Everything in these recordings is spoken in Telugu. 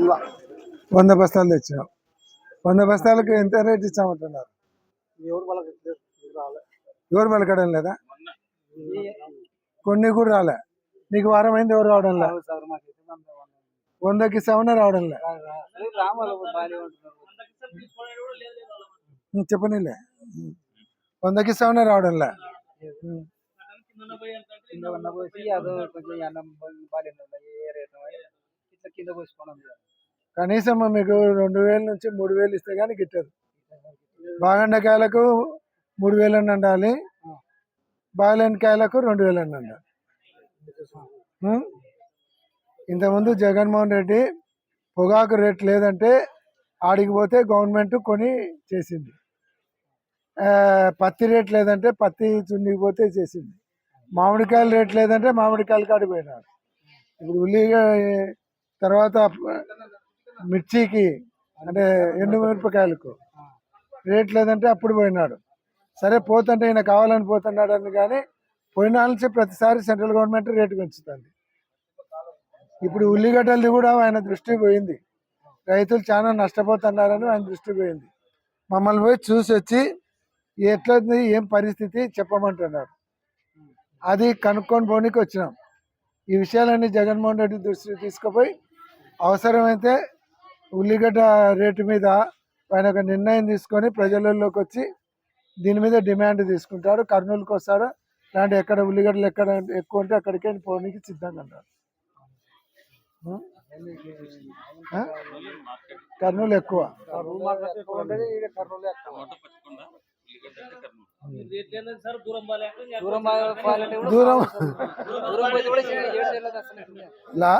వంద. వంద బస్తాలు తెచ్చినావు వంద బస్తాలకు ఎంత రేట్ ఇచ్చామంటున్నారు? ఎవరు వాళ్ళకి రాలే. ఎవరు పలకడం లేదా కొన్ని కూడా రాలే. నీకు వారం అయింది ఎవరు రావడం లే? సార్ మాకు వందకి సెవెన్ రావడం లే. రామాలు బాగానే ఉంటున్నారు ఉం, చెప్పనీలే. వందకి సెవెన్ రావడం లే. కొంచెం ఇట్లా కింద పోసుకోవడం కనీసం మీకు రెండు వేల నుంచి మూడు వేలు ఇస్తే కానీ గిట్టదు. బాగండకాయలకు మూడు వేలు అని ఉండాలి బాగలేని కాయలకు రెండు వేలు అని ఉండాలి ఉం? ఇంతకుముందు జగన్మోహన్ రెడ్డి పొగాకు రేట్ లేదంటే ఆడికి పోతే గవర్నమెంట్ కొని చేసింది. పత్తి రేట్ లేదంటే పత్తి చుండికి పోతే చేసింది. మామిడికాయల రేట్ లేదంటే మామిడికాయలు కాడికి పోయినాడు ఇప్పుడు ఉల్లిగా తర్వాత మిర్చికి అంటే ఎండు మిరపకాయలకు రేట్ లేదంటే అప్పుడు పోయినాడు. సరే పోతుంటే ఈయన కావాలని పోతున్నాడు అని కానీ పోయిన నుంచి ప్రతిసారి సెంట్రల్ గవర్నమెంట్ రేటు పెంచుతుంది. ఇప్పుడు ఉల్లిగడ్డలది కూడా ఆయన దృష్టి పోయింది. రైతులు చాలా నష్టపోతున్నారని ఆయన దృష్టి పోయింది. మమ్మల్ని పోయి చూసి వచ్చి ఎట్లది ఏం పరిస్థితి చెప్పమంటున్నారు అది కనుక్కొని పోనీకి వచ్చినాం. ఈ విషయాలన్నీ జగన్మోహన్ రెడ్డి దృష్టికి తీసుకుపోయి అవసరమైతే ఉల్లిగడ్డ రేటు మీద ఆయన ఒక నిర్ణయం తీసుకొని ప్రజలలోకి వచ్చి దీని మీద డిమాండ్ తీసుకుంటాడు. కర్నూలుకి వస్తాడు. ఇలాంటి ఎక్కడ ఉల్లిగడ్డలు ఎక్కడ ఎక్కువ ఉంటే అక్కడికే పోనీకి సిద్ధంగా ఉన్నారు ఉం? ఆ? కర్నూలు ఎక్కువ. దూరం దూరం దూరం పోతే కూడా ఏడు ఏళ్ళకి అసలు ఎట్లా? లా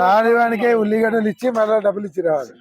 లారీ వానికే ఉల్లిగడ్డలు ఇచ్చి మళ్ళీ డబ్బులు ఇచ్చి రావాలి